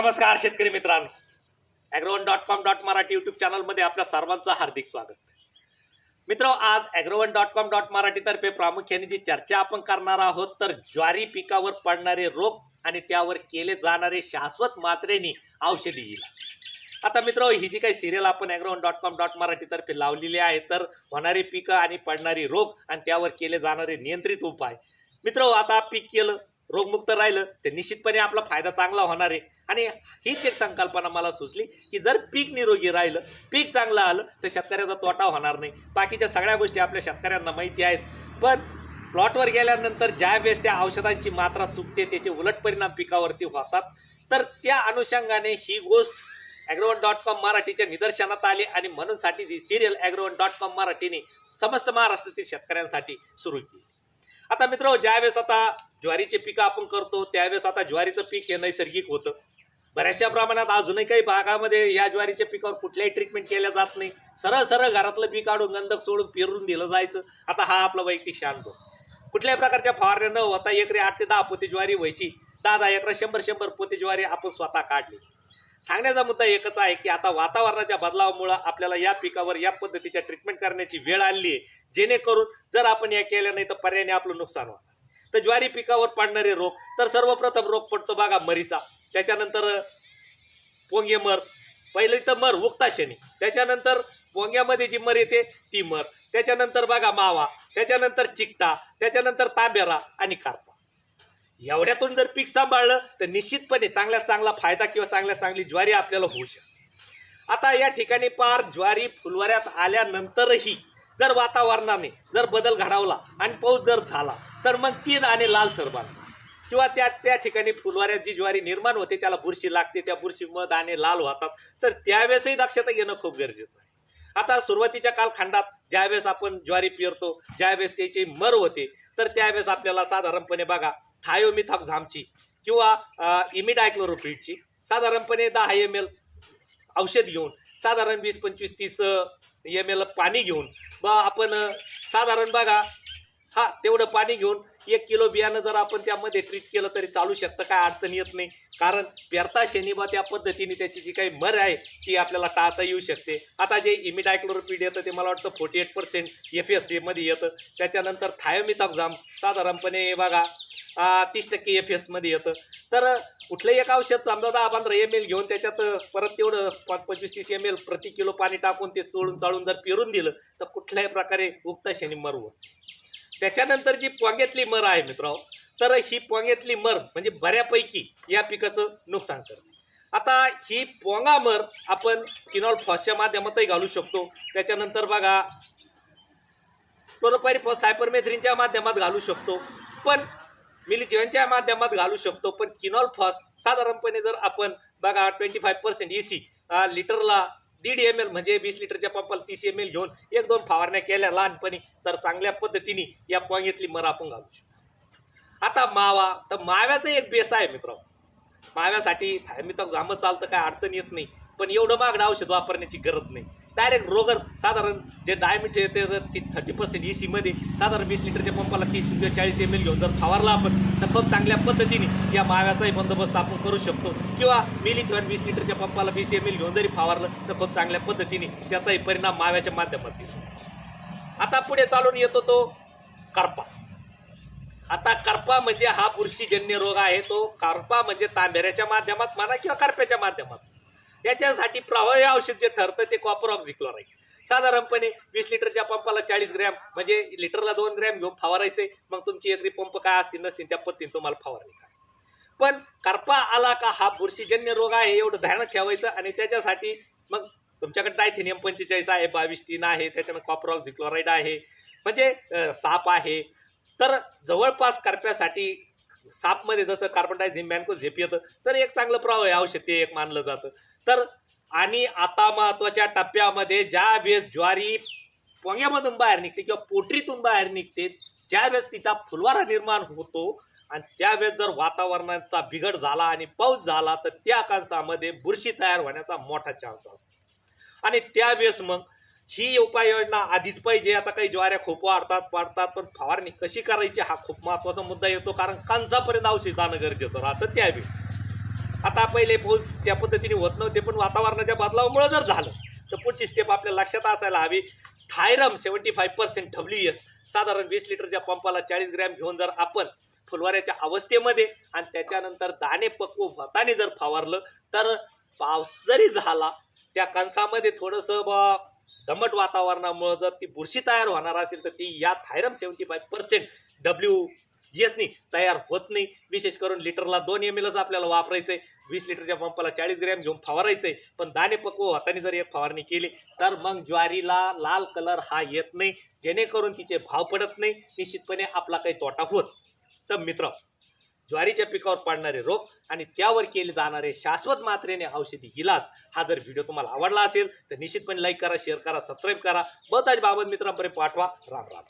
नमस्कार शेतकरी मित्रांनो. Agrowon dot com dot Marathi YouTube चॅनलमध्ये आपल्या सर्वांचं हार्दिक स्वागत. मित्र आज ॲग्रोवन डॉट कॉम डॉट मराठीतर्फे प्रामुख्याने जी चर्चा आपण करणार आहोत तर ज्वारी पिकावर पडणारे रोग आणि त्यावर केले जाणारे शाश्वत मात्रेनी औषधी येईल आता मित्र ही जी काही सिरियल आपण ॲग्रोवन डॉट कॉम डॉट मराठीतर्फे लावलेली आहे तर होणारी पिकं आणि पडणारी रोग आणि त्यावर केले जाणारे नियंत्रित उपाय. मित्र आता पीक केलं रोगमुक्त राहिलं तर निश्चितपणे आपला फायदा चांगला होणार आहे. आणि हीच एक संकल्पना मला सुचली की जर पीक निरोगी राहिलं पीक चांगलं आलं तर शेतकऱ्याचा तोटा होणार नाही. बाकीच्या सगळ्या गोष्टी आपल्या शेतकऱ्यांना माहिती आहेत. पण प्लॉटवर गेल्यानंतर ज्या वेळेस त्या औषधांची मात्रा चुकते त्याचे उलट परिणाम पिकावरती होतात. तर त्या अनुषंगाने ही गोष्ट ॲग्रोवन डॉट कॉम मराठीच्या निदर्शनात आली आणि म्हणूनसाठी जी सिरियल ॲग्रोवन डॉट कॉम मराठीने समस्त महाराष्ट्रातील शेतकऱ्यांसाठी सुरू केली. आता मित्र ज्यावेळेस आता ज्वारीचे पिकं आपण करतो त्यावेळेस आता ज्वारीचं पीक हे नैसर्गिक होतं. बऱ्याचशा प्रमाणात अजूनही काही भागामध्ये या ज्वारीच्या पिकावर कुठल्याही ट्रीटमेंट केल्या जात नाही. सरळ सरळ घरातलं पीक काढून गंधक सोडून पेरून दिलं जायचं. आता हा आपला वैयक्तिक शांत कुठल्याही प्रकारच्या फवारण्या न होता एकरी आठ ते दहा पोते ज्वारी व्हायची. दहा दहा एकरा शंभर शंभर पोते ज्वारी आपण स्वतः काढली. सांगण्याचा मुद्दा एकच आहे की आता वातावरणाच्या बदलावामुळं आपल्याला या पिकावर या पद्धतीच्या ट्रीटमेंट करण्याची वेळ आली आहे. जेणेकरून जर आपण या केल्या नाही तर पर्यायाने आपलं नुकसान होणार. तर ज्वारी पिकावर पडणारे रोग तर सर्वप्रथम रोग पडतो बघा मरीचा. त्याच्यानंतर पोंगे मर. पहिले तर मर उगता शनी. त्याच्यानंतर पोंग्यामध्ये जी मर येते ती मर. त्याच्यानंतर बघा मावा. त्याच्यानंतर चिकटा. त्याच्यानंतर तांबेरा आणि कारपा. एवढ्यातून जर पीक सांभाळलं तर निश्चितपणे चांगल्यात चांगला फायदा किंवा चांगल्या चांगली ज्वारी आपल्याला होऊ शकते. आता या ठिकाणी पार ज्वारी फुलवाऱ्यात आल्यानंतरही जर वातावरणाने जर बदल घडवला आणि पाऊस जर झाला तर मग तीन आणि लाल सरबान किंवा त्या त्या ठिकाणी फुलवाऱ्यात जी ज्वारी निर्माण होते त्याला बुरशी लागते त्या बुरशी मध आणि लाल होतात तर त्यावेळेसही दक्षता घेणं खूप गरजेचं आहे. आता सुरुवातीच्या कालखंडात ज्यावेळेस आपण ज्वारी पेरतो ज्यावेळेस त्याची मर होते तर त्यावेळेस आपल्याला साधारणपणे बघा थायोमिथॉक झामची किंवा इमिडायक्लोरोपीडची साधारणपणे दहा एम एल औषध घेऊन साधारण वीस पंचवीस तीस एम एल पाणी घेऊन बा आपण साधारण बघा हा तेवढं पाणी घेऊन एक किलो बियाणं जर आपण त्यामध्ये ट्रीट केलं तरी चालू शकतं काय अडचण येत नाही. कारण व्यर्था शेनिबा त्या पद्धतीने त्याची जी काही मर आहे ती आपल्याला टाळता येऊ शकते. आता जे इमिडायक्लोरोपीड येतं ते मला वाटतं forty eight percent F S सीमध्ये येतं. त्याच्यानंतर थायोमिथॉक्झाम साधारणपणे बघा तीस टक्के एफ एसमध्ये येतं. तर कुठलंही एक औषध समजा दहा पंधरा एम एल घेऊन त्याच्यात परत तेवढं पाच पंचवीस तीस एम एल प्रति किलो पाणी टाकून ते चोळून चाळून जर पेरून दिलं तर कुठल्याही प्रकारे उगता शनी मरवं त्याच्यानंतर जी पोंग्यातली मर आहे मित्र तर ही पोंग्यातली मर म्हणजे बऱ्यापैकी या पिकाचं नुकसान करते. आता ही पोंगा मर आपण किनॉल फॉसच्या माध्यमातही घालू शकतो. त्याच्यानंतर बघा क्लोरोपायरिफॉस सायपरमेथ्रिनच्या माध्यमात घालू शकतो. पण मिलिजिवनच्या माध्यमात घालू शकतो पण किनॉल फॉस साधारणपणे जर आपण बघा twenty five percent E C लिटरला दीड एम एल म्हणजे वीस लिटरच्या पंपाला तीस एम एल घेऊन एक दोन फवारण्या केल्या लहानपणी तर चांगल्या पद्धतीने या पोंगेतली मर आपण घालू शकतो. आता मावा तर माव्याचं एक बेस आहे मित्र माव्यासाठी थायमितक जामं चालतं काय अडचण येत नाही. पण एवढं मागणं औषध वापरण्याची गरज नाही. डायरेक्ट रोगर साधारण जे डायमीटर येते ती थर्टी पर्सेंट ई सीमध्ये साधारण वीस लिटरच्या पंपाला तीस किंवा चाळीस एम एल घेऊन जर फवारला आपण तर खूप चांगल्या पद्धतीने या माव्याचाही बंदोबस्त आपण करू शकतो. किंवा मिली किंवा वीस लिटरच्या पंपाला वीस एम एल घेऊन जरी फवारलं तर खूप चांगल्या पद्धतीने त्याचाही परिणाम माव्याच्या माध्यमात दिसतो आता पुढे चालून येतो तो करपा. आता करपा म्हणजे हा बुरशीजन्य रोग आहे तो करपा म्हणजे तांबेऱ्याच्या माध्यमात म्हणा किंवा करप्याच्या माध्यमात. याच्यासाठी प्रभावी औषध जे ठरतं ते कॉपर ऑक्झिक्लोराईड साधारणपणे वीस लिटरच्या पंपाला चाळीस ग्रॅम म्हणजे लिटरला दोन ग्रॅम घेऊन फवारायचे मग तुमची एकरी पंप काय असतील नसतील त्या पद्धतीने तुम्हाला फवारणी काय पण करपा आला का हा बुरशीजन्य रोग आहे एवढं ध्यानात ठेवायचं आणि त्याच्यासाठी मग तुमच्याकडे डायथिनियम पंचेचाळीस आहे बावीस तीन आहे त्याच्यानं कॉपर ऑक्झिक्लोराईड आहे म्हणजे साप आहे. तर जवळपास करप्यासाठी सापमध्ये जसं कार्बन डायझिम मॅनको झेप येतं तर एक चांगलं प्रभावी औषध ते एक मानलं जातं. तर आणि आता महत्त्वाच्या टप्प्यामध्ये ज्या वेळेस ज्वारी पोंग्यामधून बाहेर निघते किंवा पोटरीतून बाहेर निघते ज्यावेळेस तिचा फुलवारा निर्माण होतो आणि त्यावेळेस जर वातावरणाचा बिघड झाला आणि पाऊस झाला तर त्या कांसामध्ये बुरशी तयार होण्याचा मोठा चान्स असतो. आणि त्यावेळेस मग ही उपाययोजना आधीच पाहिजे. आता काही ज्वाऱ्या खूप वाढतात वाढतात पण फवारणी कशी करायची हा खूप महत्त्वाचा मुद्दा येतो. कारण कणसापर्यंत औषध जाणं गरजेचं राहतं त्यावेळी. आता पहिले पाऊस त्या पद्धतीने होत नव्हते पण वातावरणाच्या बदलावामुळे जर झालं तर पुढची स्टेप आपल्या लक्षात असायला हवी. Thiram seventy five percent W S साधारण वीस लिटरच्या पंपाला चाळीस ग्रॅम घेऊन जर आपण फुलवाऱ्याच्या अवस्थेमध्ये आणि त्याच्यानंतर दाणे पक्व होताने जर फवारलं तर पाऊस जरी झाला त्या कणसामध्ये थोडंसं दमट वातावरणामुळं जर ती बुरशी तयार होणार असेल तर ती या thiram seventy five percent W यसनी तयार होत नाही. विशेष करून लिटरला दोन एम एलच आपल्याला वापरायचं आहे वीस लिटरच्या पंपाला चाळीस ग्रॅम घेऊन फवारायचं आहे पण दाणे पक्व हाताने जर एक फवारणी केली तर मग ज्वारीला लाल कलर हा येत नाही. जेणेकरून तिचे भाव पडत नाही. निश्चितपणे आपला काही तोटा होत. तर मित्र ज्वारीच्या पिकावर पडणारे रोग आणि त्यावर केले जाणारे शाश्वत मात्रेने औषधी इलाज हा जर व्हिडिओ तुम्हाला आवडला असेल तर निश्चितपणे लाईक करा शेअर करा सबस्क्राईब करा. बहुताज बाबत मित्रांपर्यंत पाठवा. राम राम.